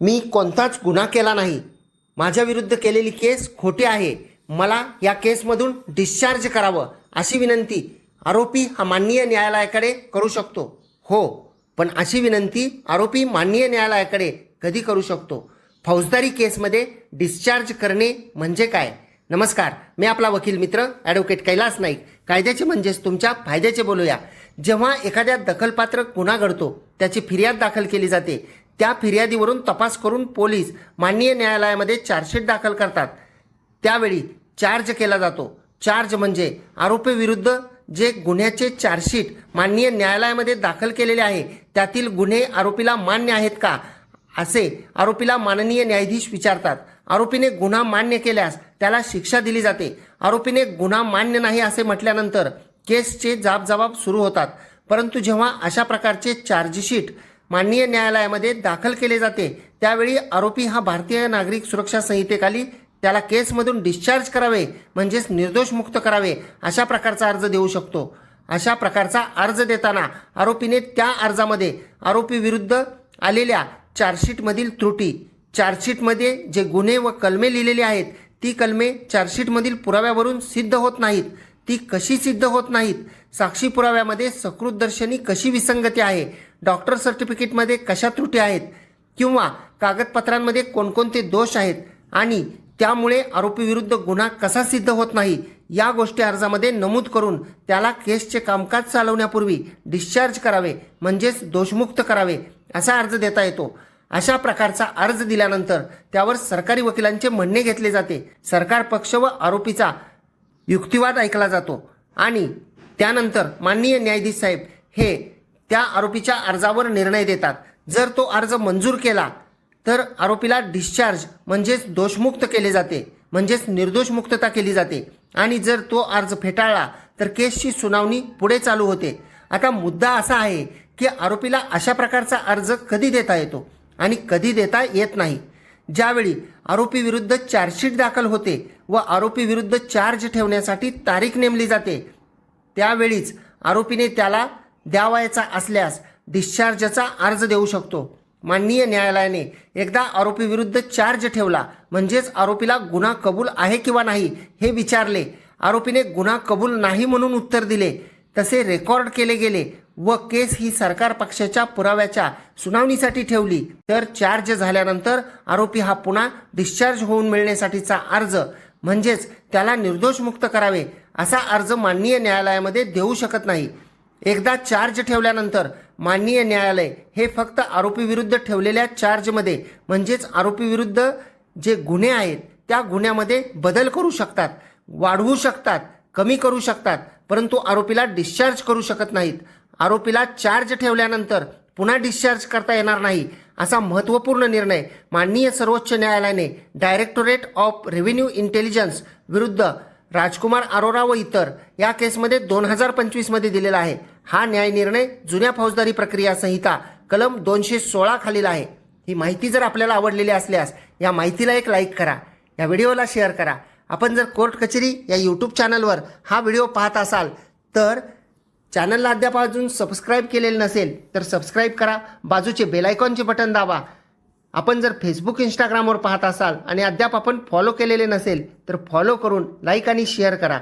मी कोणताच गुन्हा केला नाही. माझ्या विरुद्ध केलेली केस खोटी आहे. मला या केसमधून डिस्चार्ज करावं अशी विनंती आरोपी हा माननीय न्यायालयाकडे करू शकतो. हो पण अशी विनंती आरोपी माननीय न्यायालयाकडे कधी करू शकतो? फौजदारी केसमध्ये डिस्चार्ज करणे म्हणजे काय? नमस्कार मी आपला वकील मित्र ॲडव्होकेट कैलास नाईक. कायद्याचे म्हणजेच तुमच्या फायद्याचे बोलूया. जेव्हा एखाद्या दखलपात्र गुन्हा घडतो त्याची फिर्याद दाखल केली जाते त्या फिर्यादीवरून तपास करून पोलीस माननीय न्यायालयामध्ये चार्जशीट दाखल करतात. त्यावेळी चार्ज केला जातो. चार्ज म्हणजे आरोपीविरुद्ध जे गुन्ह्याचे चार्जशीट माननीय न्यायालयामध्ये दाखल केलेले आहे त्यातील गुन्हे आरोपीला मान्य आहेत का असे आरोपीला माननीय न्यायाधीश विचारतात. आरोपीने गुन्हा मान्य केल्यास त्याला शिक्षा दिली जाते. आरोपीने गुन्हा मान्य नाही असे म्हटल्यानंतर केसचे जाबजबाब सुरू होतात. परंतु जेव्हा अशा प्रकारचे चार्जशीट माननीय न्यायालयामध्ये दाखल केले जाते. त्यावेळी आरोपी हा भारतीय नागरिक सुरक्षा संहितेखाली त्याला केसमधून डिस्चार्ज करावे म्हणजेच निर्दोष मुक्त करावे अशा प्रकारचा अर्ज देऊ शकतो. अशा प्रकारचा अर्ज देताना आरोपीने त्या अर्जामध्ये आरोपीविरुद्ध आलेल्या चार्जशीटमधील त्रुटी चार्जशीटमध्ये जे गुन्हे व कलमे लिहिलेली आहेत ती कलमे चार्जशीटमधील पुराव्यावरून सिद्ध होत नाहीत. ती कशी सिद्ध होत नाहीत? साक्षी पुराव्यामध्ये सकृतदर्शनी कशी विसंगती आहे? डॉक्टर सर्टिफिकेटमध्ये कशा त्रुटी आहेत? किंवा कागदपत्रांमध्ये कोणकोणते दोष आहेत? आणि त्यामुळे आरोपीविरुद्ध गुन्हा कसा सिद्ध होत नाही? या गोष्टी अर्जामध्ये नमूद करून त्याला केसचे कामकाज चालवण्यापूर्वी डिस्चार्ज करावे म्हणजेच दोषमुक्त करावे असा अर्ज देता येतो. अशा प्रकारचा अर्ज दिल्यानंतर त्यावर सरकारी वकिलांचे म्हणणे घेतले जाते. सरकार पक्ष व आरोपीचा युक्तिवाद ऐकला जातो. आणि त्यानंतर माननीय न्यायाधीश साहेब हे त्या आरोपीच्या अर्जावर निर्णय देतात. जर तो अर्ज मंजूर केला तर आरोपीला डिस्चार्ज म्हणजेच दोषमुक्त केले जाते म्हणजेच निर्दोष मुक्तता केली जाते. आणि जर तो अर्ज फेटाळला तर केसची सुनावणी पुढे चालू होते. आता मुद्दा असा आहे की आरोपीला अशा प्रकारचा अर्ज कधी देता येतो? आणि कधी देता येत नाही? ज्यावेळी आरोपी विरुद्ध चार्जशीट दाखल होते व आरोपी विरुद्ध चार्ज ठेवण्यासाठी तारीख नेमली जाते त्यावेळीच आरोपीने त्याला द्यावायचा असल्यास डिस्चार्जचा अर्ज देऊ शकतो. माननीय न्यायालयाने एकदा आरोपी विरुद्ध चार्ज ठेवला म्हणजेच आरोपीला गुन्हा कबूल आहे किंवा नाही हे विचारले. आरोपीने गुन्हा कबूल नाही म्हणून उत्तर दिले. तसे रेकॉर्ड केले गेले व केस ही सरकार पक्षाच्या पुराव्याच्या सुनावणीसाठी ठेवली. तर चार्ज झाल्यानंतर आरोपी हा पुन्हा डिस्चार्ज होऊन मिळण्यासाठीचा अर्ज म्हणजेच त्याला निर्दोष मुक्त करावे असा अर्ज माननीय न्यायालयामध्ये देऊ शकत नाही. एकदा चार्ज ठेवल्यानंतर माननीय न्यायालय हे फक्त आरोपीविरुद्ध ठेवलेल्या चार्जमध्ये म्हणजेच आरोपीविरुद्ध जे गुन्हे आहेत त्या गुन्ह्यामध्ये बदल करू शकतात वाढवू शकतात कमी करू शकतात परंतु आरोपीला डिस्चार्ज करू शकत नाहीत. आरोपीला चार्ज ठेवल्यानंतर पुन्हा डिस्चार्ज करता येणार नाही असा महत्त्वपूर्ण निर्णय माननीय सर्वोच्च न्यायालयाने डायरेक्टोरेट ऑफ रेव्हेन्यू इंटेलिजन्स विरुद्ध राजकुमार अरोरा व इतर या केसमध्ये दोन हजार पंचवीसमध्ये दिलेला आहे. हा न्याय निर्णय जुन्या फौजदारी प्रक्रिया संहिता कलम दोनशे सोळा खालील आहे. ही माहिती जर आपल्याला आवडलेली असल्यास या माहितीला एक लाईक करा. या व्हिडिओला शेअर करा. आपण जर कोर्ट कचेरी या यूट्यूब चॅनलवर हा व्हिडिओ पाहत असाल तर चॅनलला अद्याप अजून सबस्क्राईब केलेलं नसेल तर सबस्क्राईब करा. बाजूचे बेलायकॉनचे बटन दाबा. आपण जर फेसबुक इंस्टाग्रामवर पाहत असाल आणि अद्याप आपण फॉलो केलेले नसेल तर फॉलो करून लाईक आणि शेअर करा.